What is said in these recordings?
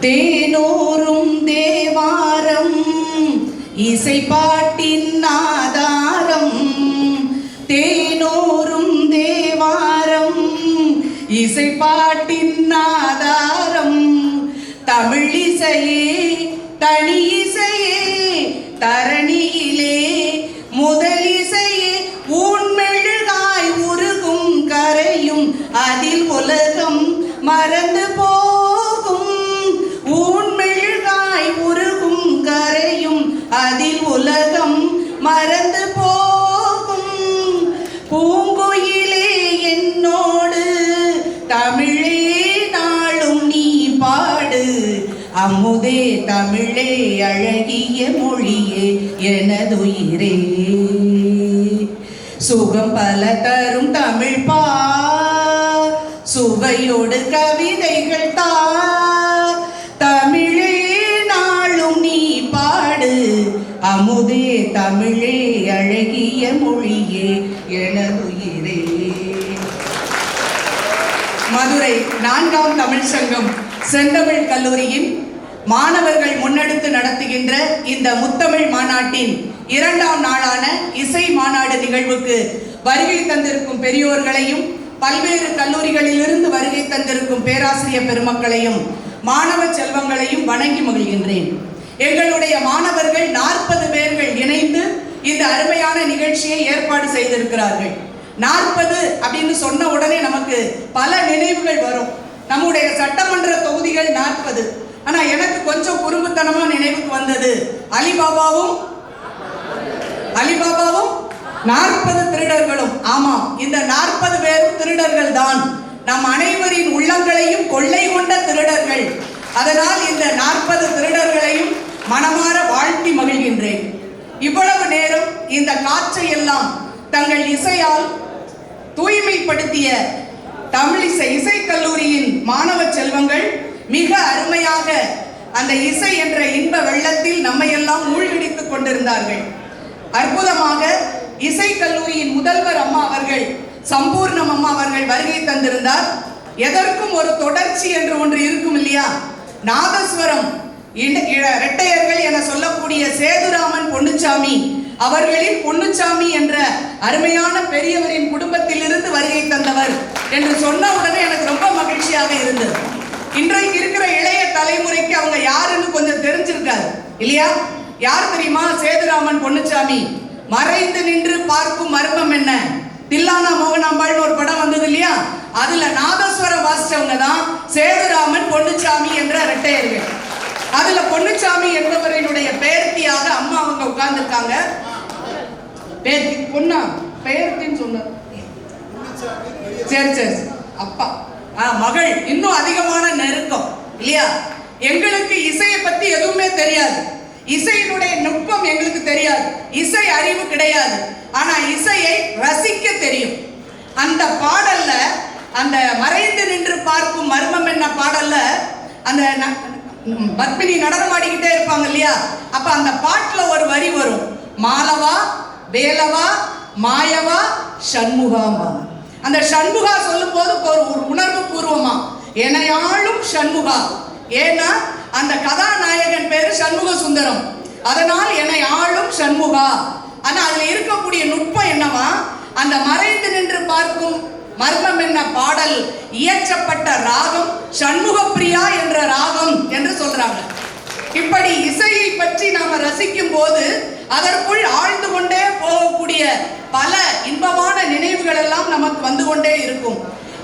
தேனோரும் தேவாரம். இசை பாட்டி அமுதே தமிழே அழகிய மொழியே எனதுயிரே. சுகம் பல தரும் தமிழ் பா சுவையோடு கவிதைகள் தா. தமிழே நாளும் நீ பாடு அமுதே தமிழே அழகிய மொழியே எனதுயிரே. மதுரை நான்காம் தமிழ் சங்கம் செந்தமிழ் கல்லூரியின் மாணவர்கள் முன்னெடுத்து நடத்துகின்ற இந்த முத்தமிழ் மாநாட்டின் இரண்டாம் நாளான இசை மாநாடு நிகழ்வுக்கு வருகை தந்திருக்கும் பெரியோர்களையும் பல்வேறு கல்லூரிகளிலிருந்து வருகை தந்திருக்கும் பேராசிரியர் பெருமக்களையும் மாணவ செல்வங்களையும் வணங்கி மகிழ்கின்றேன். எங்களுடைய மாணவர்கள் நாற்பது பேர்கள் இணைந்து இந்த அருமையான நிகழ்ச்சியை ஏற்பாடு செய்திருக்கிறார்கள். நாற்பது அப்படின்னு சொன்ன உடனே நமக்கு பல நினைவுகள் வரும். நம்முடைய சட்டமன்ற தொகுதிகள் நாற்பது. ஆனா எனக்கு கொஞ்சம் குறும்புத்தனமா நினைவுக்கு வந்தது. அலிபாபாவும் அலிபாபாவும் நாற்பது திருடர்களும். ஆமாம் இந்த நாற்பது பேரும் திருடர்கள் தான் நம் அனைவரின் உள்ளங்களையும் கொள்ளை கொண்ட திருடர்கள். அதனால் இந்த நாற்பது திருடர்களையும் மனமாற வாழ்த்தி மகிழ்கின்றேன். இவ்வளவு நேரம் இந்த காற்றை எல்லாம் தங்கள் இசையால் தூய்மைப்படுத்திய தமிழிசை இசைக்கல்லூரியின் மாணவ செல்வங்கள் மிக அருமையாக அந்த இசை என்ற இன்ப வெள்ளத்தில் நம்மையெல்லாம் மூழ்கடித்துக் கொண்டிருந்தார்கள். அற்புதமாக இசை கல்லூரியின் முதல்வர் அம்மா அவர்கள் சம்பூர்ணம் அம்மா அவர்கள் வருகை தந்திருந்தார். எதற்கும் ஒரு தொடர்ச்சி என்று ஒன்று இருக்கும் இல்லையா? நாதஸ்வரம் இரட்டையர்கள் என சொல்லக்கூடிய சேதுராமன் பொன்னுச்சாமி அவர்களின் பொன்னுச்சாமி என்ற அருமையான பெரியவரின் குடும்பத்திலிருந்து வருகை தந்தவர் என்று சொன்ன உடனே எனக்கு ரொம்ப மகிழ்ச்சியாக இருந்தது. இன்றைக்கு இருக்கிற இளைய தலைமுறைக்கு அவங்க யாருன்னு கொஞ்சம் தெரிஞ்சிருக்காரு இல்லையா? யார் தெரியுமா? சேதுராமன் பொன்னுச்சாமி. மறைந்து நின்று பார்க்கும் மர்மம் என்ன? தில்லானா மோகனாம்பாள்னு ஒரு படம் வந்தது இல்லையா? அதுல நாதஸ்வரம் வாசிச்சவங்க தான் சேதுராமன் பொன்னுச்சாமி என்ற இரட்டையர்கள். அதுல பொன்னுச்சாமி என்பவரினுடைய பெயர்த்தியாக அம்மா அவங்க உட்கார்ந்துருக்காங்க. பேர்த்தி பொண்ணா? பெயர்த்தின்னு சொன்னார் சரி சரி. அப்பா. மகள் இன்னும் அதிகமான நெருக்கம் இல்லையா? எங்களுக்கு இசையை பத்தி எதுவுமே தெரியாது. இசையினுடைய நுட்பம் எங்களுக்கு தெரியாது. இசை அறிவு கிடையாது. ஆனா இசையை ரசிக்க தெரியும். அந்த பாடல்ல அந்த மறைந்து நின்று பார்க்கும் மர்மம் என்ன பாடல்ல? அந்த பத்மினி நடனமாடிக்கிட்டே இருப்பாங்க இல்லையா? அப்ப அந்த பாட்டுல ஒரு வரி வரும். மாலவா வேலவா மாயவா சண்முகாம்பாங்க. அந்த சண்முகா சொல்லும் போது ஒரு ஒரு உணர்வு பூர்வமா. எனையாளும் சண்முகா. ஏன்னா அந்த கதாநாயகன் பேரு சண்முக சுந்தரம். அதனால் என்னை ஆளும் சண்முகா. ஆனா அதுல இருக்கக்கூடிய நுட்பம் என்னவா? அந்த மறைந்து நின்று பார்க்கும் மர்மம் என்ன பாடல்? இயற்றப்பட்ட ராகம் சண்முகப்பிரியா என்ற ராகம் என்று சொல்றாங்க. இப்படி இசையை பற்றி நாம ரசிக்கும் போது அதற்குள் ஆழ்ந்து கொண்டே போகக்கூடிய பல இன்பமான நினைவுகள் எல்லாம் நமக்கு வந்து கொண்டே இருக்கும்.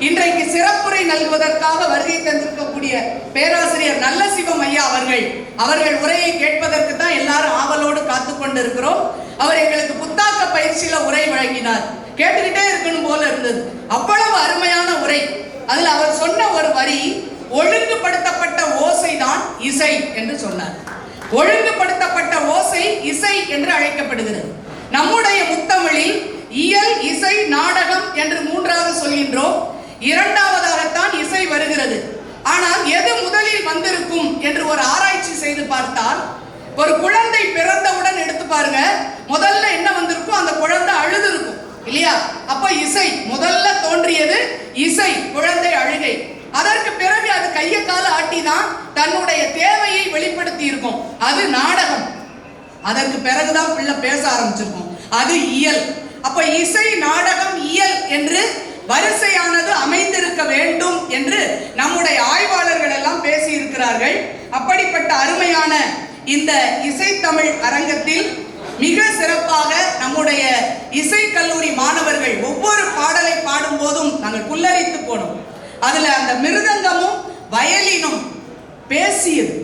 இன்றைக்கு சிறப்புரை நல்குவதற்காக வருகை தந்திருக்கக்கூடிய பேராசிரியர் நல்ல சிவம் ஐயா அவர்கள் அவர்கள் உரையை கேட்பதற்கு தான் எல்லாரும் ஆவலோடு காத்து கொண்டிருக்கிறோம். அவர் எங்களுக்கு புத்தாக்க பயிற்சியில உரை வழங்கினார். கேட்டுக்கிட்டே இருக்கணும் போல இருந்தது. அவ்வளவு அருமையான உரை. அதில் அவர் சொன்ன ஒரு வரி ஒழுங்குபடுத்தப்பட்ட ஓசை தான் இசை என்று சொன்னார். ஒழுங்குபடுத்தப்பட்ட ஓசை இசை என்று அழைக்கப்படுகிறது. நம்முடைய முத்தமிழில் இயல் இசை நாடகம் என்று மூன்றாவது சொல்கின்றோம். இரண்டாவதாகத்தான் இசை வருகிறது. ஆனால் எது முதலில் வந்திருக்கும் என்று ஒரு ஆராய்ச்சி செய்து பார்த்தால் ஒரு குழந்தை பிறந்தவுடன் எடுத்து பாருங்க முதல்ல என்ன வந்திருக்கும் அந்த குழந்தை அழுது இருக்கும் இல்லையா? அப்ப இசை முதல்ல தோன்றியது இசை குழந்தை அழுகை. அதற்கு பிறகு அது கைய கால ஆட்டி தான் தன்னுடைய தேவையை வெளிப்படுத்தி இருக்கும் அது நாடகம். அதற்கு பிறகுதான் பிள்ளை பேச ஆரம்பிச்சிருக்கும். அது இயல். அப்ப இசை நாடகம் இயல் என்று வரிசையானது அமைந்திருக்க வேண்டும் என்று நம்முடைய ஆய்வாளர்கள் எல்லாம் பேசியிருக்கிறார்கள். அப்படிப்பட்ட அருமையான இந்த இசைத்தமிழ் அரங்கத்தில் மிக சிறப்பாக நம்முடைய இசை கல்லூரி மாணவர்கள் ஒவ்வொரு பாடலை பாடும் போதும் நாங்கள் புல்லரித்து போனோம். அதுல அந்த மிருதங்கமும் வயலினும் பேசியது.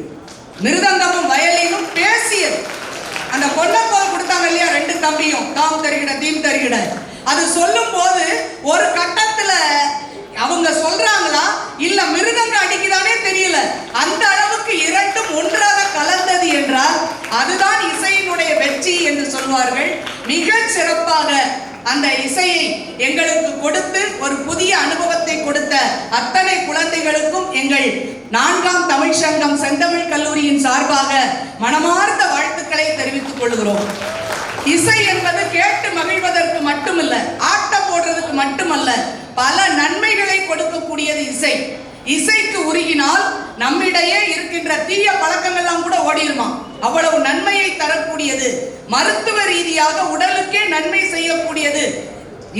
மிருதங்கமும் வயலினும் பேசியது. அந்த பொன்னப்போல் கொடுத்தாங்க இல்லையா? ரெண்டு தம்பியும். தாம் தருகிட தீம் தருகிட. அது சொல்லும் போது ஒரு கட்டத்துல அவங்க சொல்றாங்களா? இல்ல மிருதங்க அடிக்குதானே தெரியல. அந்த அளவுக்கு இரண்டும் ஒன்றாக கலந்தது என்றால் அதுதான் இசையினுடைய வெற்றி என்று சொல்வார்கள். மிக சிறப்பாக அந்த இசையை எங்களுக்கு கொடுத்து ஒரு புதிய அனுபவத்தை கொடுத்த அத்தனை குழந்தைகளுக்கும் எங்கள் நான்காம் தமிழ் சங்கம் செந்தமிழ் கல்லூரியின் சார்பாக மனமார்ந்த தெரிவித்துக் கொள்கிறோம். இசை என்பது கேட்டு மகிழ்வதற்கு மட்டுமல்ல ஆட்டம் போடுறதுக்கு மட்டுமல்ல பல நன்மைகளை கொடுக்கக்கூடியது இசை. இசைக்கு உருகினால் நம்மிடையே இருக்கின்ற தீய பழக்கங்கள்லாம் கூட ஓடிடுமா அவ்வளவு நன்மையை தரக்கூடியது. மருத்துவ ரீதியாக உடலுக்கே நன்மை செய்யக்கூடியது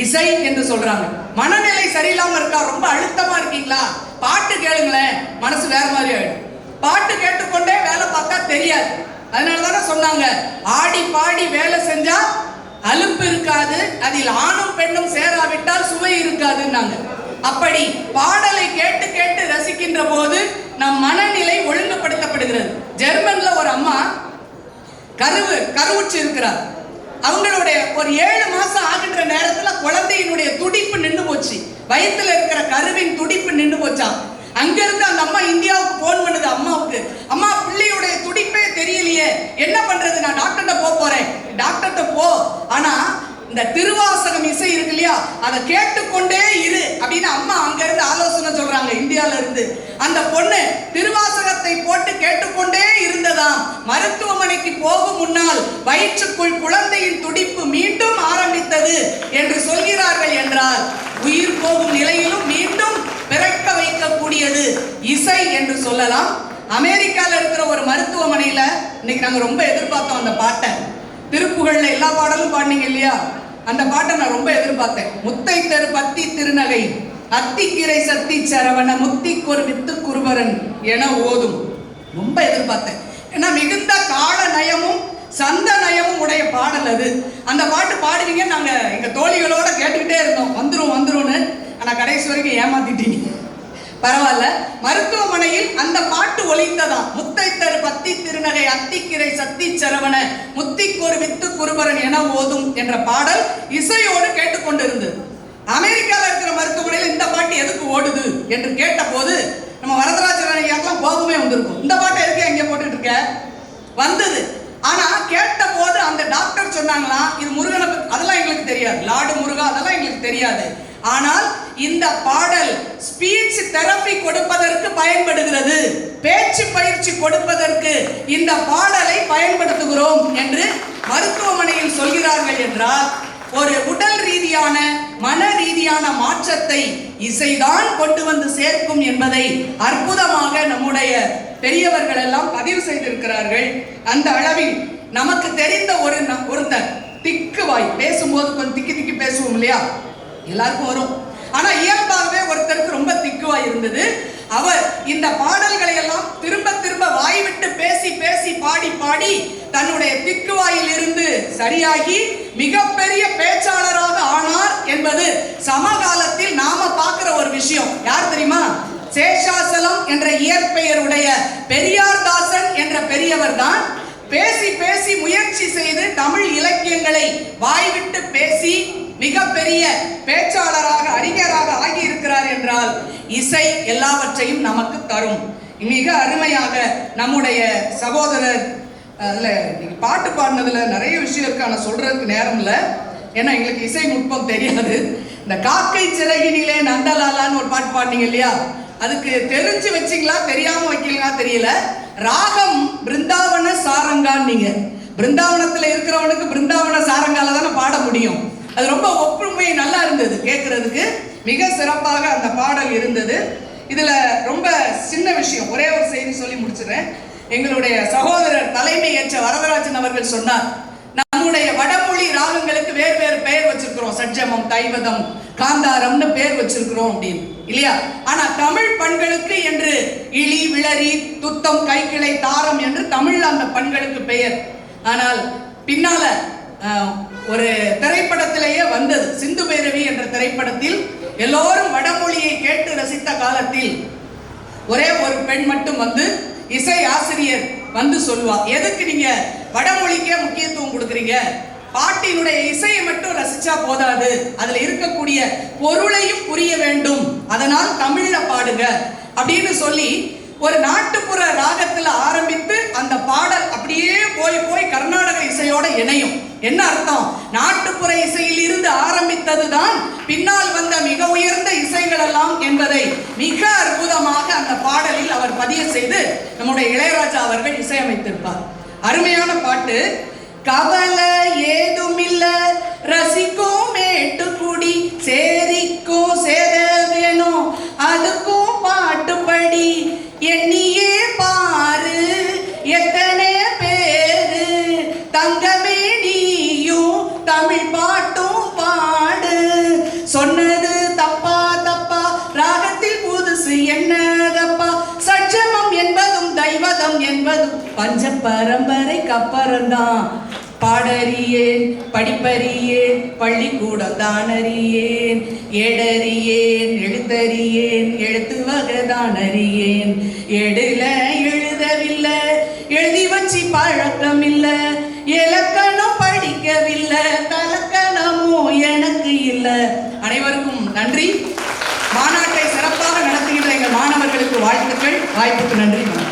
இசை என்று சொல்றாங்க. மனநிலை சரியில்லாம இருக்கா? ரொம்ப அழுத்தமா இருக்கீங்களா? பாட்டு கேளுங்களேன். மனசு வேற மாதிரி ஆயிடும். பாட்டு கேட்டுக்கொண்டே வேலை பார்த்தா தெரியாது. அதனால தானே சொன்னாங்க. ஆடி பாடி வேலை செஞ்சா அலுப்பு இருக்காது அதில் ஆணும் பெண்ணும் சேராவிட்டால் சுவை இருக்காதுன்னாங்க. அப்படி பாடலை கேட்டு கேட்டு ரசிக்கின்ற போது நம் மனநிலை ஒழுங்குபடுத்தப்படுகிறது. ஜெர்மன்ல ஒரு அம்மா கருவு கருவுச்சு இருக்கிறார். அவங்களுடைய ஒரு ஏழு மாசம் ஆகின்ற நேரத்துல குழந்தையினுடைய துடிப்பு நின்று போச்சு. வயிற்றுல இருக்கிற கருவின் துடிப்பு நின்று போச்சான் அங்கிருந்து அந்த அம்மா இந்தியாவுக்கு போன் பண்ணுது அம்மாவுக்கு. அம்மா பிள்ளையுடைய துடிப்பே தெரியலையே. என்ன பண்றது? நான் டாக்டர்கிட்ட போக போறேன். டாக்டர்கிட்ட போ. ஆனா இந்த திருவாசகம் இசை இருக்கு இல்லையா? அதை கேட்டுக்கொண்டே இரு அப்படின்னு அம்மா அங்க இருந்து ஆலோசனை சொல்றாங்க இந்தியால இருந்து அந்த பொண்ணு திருவாசகத்தை போட்டு கேட்டுக்கொண்டே இருந்ததாம். மருத்துவமனைக்கு போகும் முன்னால் வயிற்றுக்குள் குழந்தையின் துடிப்பு மீண்டும் ஆரம்பித்தது என்று சொல்கிறார்கள் என்றால் உயிர் போகும் நிலையிலும் மீண்டும் பிறக்க வைக்கக்கூடியது இசை என்று சொல்லலாம். அமெரிக்கால இருக்கிற ஒரு மருத்துவமனையில இன்னைக்கு நாங்க ரொம்ப எதிர்பார்த்தோம் அந்த பாட்டை. திருப்புகழ்ல எல்லா பாடலும் பாடினீங்க இல்லையா? அந்த பாட்டை நான் ரொம்ப எதிர்பார்த்தேன். முத்தை தெரு பத்தி திருநகை. அத்திக்கிரை சத்தி சரவண முத்திக்கொரு வித்து குருவரன் என ஓதும். ரொம்ப எதிர்பார்த்தேன். ஏன்னா மிகுந்த கால நயமும் சந்த நயமும் உடைய பாடல் அது. அந்த பாட்டு பாடுவீங்க நாங்கள் எங்கள் தோழிகளோட கேட்டுக்கிட்டே இருந்தோம். வந்துரும் வந்துரும்னு. ஆனால் கடைசி வரைக்கும் ஏமாத்திட்டீங்க. பரவாயில்ல. மருத்துவமனையில் அந்த பாட்டு ஒழிந்ததா முத்தைத்தரு பத்தி திருநகை அத்திக்கிரை சத்தி சரவண முத்திக்கொரு வித்து குருபரன் என ஓதும் என்ற பாடல் இசையோடு கேட்டுக்கொண்டிருந்தது. அமெரிக்காவில் இருக்கிற மருத்துவமனையில் இந்த பாட்டு எதுக்கு ஓடுது என்று கேட்டபோது நம்ம வரதராஜன் ஐயாக்கெல்லாம் கோபமே வந்திருக்கும். இந்த பாட்டை எதுக்கு எங்கே போட்டுட்டு இருக்க? வந்தது. ஆனால் கேட்ட போது அந்த டாக்டர் சொன்னாங்களா இது முருகனை அதெல்லாம் எங்களுக்கு தெரியாது. லாடு முருகா அதெல்லாம் எங்களுக்கு தெரியாது. ஆனால் இந்த பாடல் ஸ்பீச் தெரப்பி கொடுப்பதற்கு பயன்படுகிறது. பேச்சு பயிற்சி கொடுப்பதற்கு இந்த பாடலை பயன்படுத்துகிறோம் என்று மருத்துவமனையில் சொல்கிறார்கள் என்றால் ஒரு உடல் ரீதியான மன ரீதியான மாற்றத்தை இசைதான் கொண்டு வந்து சேர்க்கும் என்பதை அற்புதமாக நம்முடைய பெரியவர்கள் எல்லாம் பதிவு செய்திருக்கிறார்கள். அந்த அளவில் நமக்கு தெரிந்த ஒரு ஒருத்தர் திக்கு வாய் பேசும்போது கொஞ்சம் திக்கி திக்கி பேசுவோம் இல்லையா? எல்லாருக்கும் வரும். ஆனா இயல்பாகவே ஒருத்தருக்கு ரொம்ப திக்குவாய் இருந்தது. அவர் இந்த பாடல்களை எல்லாம் திரும்ப திரும்ப வாய் விட்டு பேசி பேசி பாடி பாடி தன்னுடைய பிக்குவாயில் இருந்து சரியாகி மிகப்பெரிய பேச்சாளராக ஆனார் என்பது சமகாலத்தில் நாம பார்க்கிற ஒரு விஷயம். யார் தெரியுமா? சேஷாசலம் என்ற இயற்பெயருடைய பெரியார் தாசன் என்ற பெரியவர் தான் பேசி பேசி முயற்சி செய்து தமிழ் இலக்கியங்களை வாய்விட்டு பேசி மிகப்பெரிய பேச்சாளராக அறிஞராக ஆகி இருக்கிறார் என்றால் இசை எல்லாவற்றையும் நமக்கு தரும். மிக அருமையாக நம்முடைய சகோதரர் அதில் நீங்கள் பாட்டு பாடினதில் நிறைய விஷயம் இருக்கு. ஆனால் சொல்கிறதுக்கு நேரம் இல்லை. ஏன்னா எங்களுக்கு இசை நுட்பம் தெரியாது. இந்த காக்கை சிறகினிலே நந்தலாலான்னு ஒரு பாட்டு பாடினீங்க இல்லையா? அதுக்கு தெரிஞ்சு வச்சிங்களா? தெரியாமல் வைக்கலாம் தெரியல. ராகம் பிருந்தாவன சாரங்கான்னு நீங்கள் பிருந்தாவனத்தில் இருக்கிறவனுக்கு பிருந்தாவன சாரங்கால தானே பாட முடியும். அது ரொம்ப ஒப்புமை நல்லா இருந்தது கேட்கறதுக்கு மிக சிறப்பாக அந்த பாடல் இருந்தது. இதில் ரொம்ப சின்ன விஷயம். ஒரே ஒரு செய்தி சொல்லி முடிச்சிடுறேன். எங்களுடைய சகோதரர் தலைமை ஏற்ற வரதராஜன் அவர்கள் சொன்னார் நம்முடைய வடமொழி ராகங்களுக்கு வேறு வேறு பெயர் வச்சிருக்கிறோம். சட்ஜமம் தைவதம் காந்தாரம்னு பெயர் வச்சிருக்கிறோம் அப்படின்னு. இல்லையா? ஆனா தமிழ் பண்களுக்கு என்று இழி விளரி துத்தம் கைக்கிளை தாரம் என்று தமிழ் அந்த பண்களுக்கு பெயர். ஆனால் பின்னால ஒரு திரைப்படத்திலேயே வந்தது. சிந்து பைரவி என்ற திரைப்படத்தில் எல்லோரும் வடமொழியை கேட்டு ரசித்த காலத்தில் ஒரே ஒரு பெண் மட்டும் வந்து இசை ஆசிரியர் வந்து சொல்லுவா எதுக்கு நீங்க வடமொழிக்கே முக்கியத்துவம் கொடுக்குறீங்க? பாட்டினுடைய இசையை மட்டும் ரசிச்சா போதாது. அதுல இருக்கக்கூடிய பொருளையும் புரிய வேண்டும். அதனால் தமிழ்ல பாடுங்க. அப்படின்னு சொல்லி ஒரு நாட்டுப்புற ராகத்துல ஆரம்பித்து அந்த பாடல் அப்படியே போய் போய் கர்நாடக இசையோட இணையும். என்ன அர்த்தம்? நாட்டுப்புற இசையில் இருந்து ஆரம்பித்ததுதான் பின்னால் வந்த மிக உயர்ந்த இசைகள் எல்லாம் என்பதை மிக அற்புதமாக அந்த பாடலில் அவர் பதிய செய்து நம்முடைய இளையராஜா அவர்கள் இசையமைத்திருப்பார். அருமையான பாட்டு கவலை ஏதுமில்ல ரசிக்கும் மேட்டுக்குடி சேரிக்கும் சேர வேணும் அதுக்கும் பாட்டுப்படி எண்ணியே பாரு. எத்தனை பேரு? தங்கமே நீயும் தமிழ் பாட்டும் பாடு. சொன்னது தப்பா தப்பா? ராகத்தில் புதுசு என்னதப்பா? சட்சமம் என்பதும் தெய்வதம் என்பதும் பஞ்ச பரம்பரைக்கு அப்புறம்தான். பாடறியேன் படிப்பறியேன் பள்ளிக்கூடம் தானறியேன் ஏடறியேன் அறியேன் எழுத்து வகைதான் அறியேன். எடுல எழுதவில்லை எழுதி வச்சு பழக்கம் இல்லை இலக்கணம் படிக்கவில்லை தலக்கணமும் எனக்கு இல்லை. அனைவருக்கும் நன்றி. மாநாட்டை சிறப்பாக நடத்துகின்ற எங்கள் மாணவர்களுக்கு வாழ்த்துக்கள். வாய்ப்புக்கு நன்றி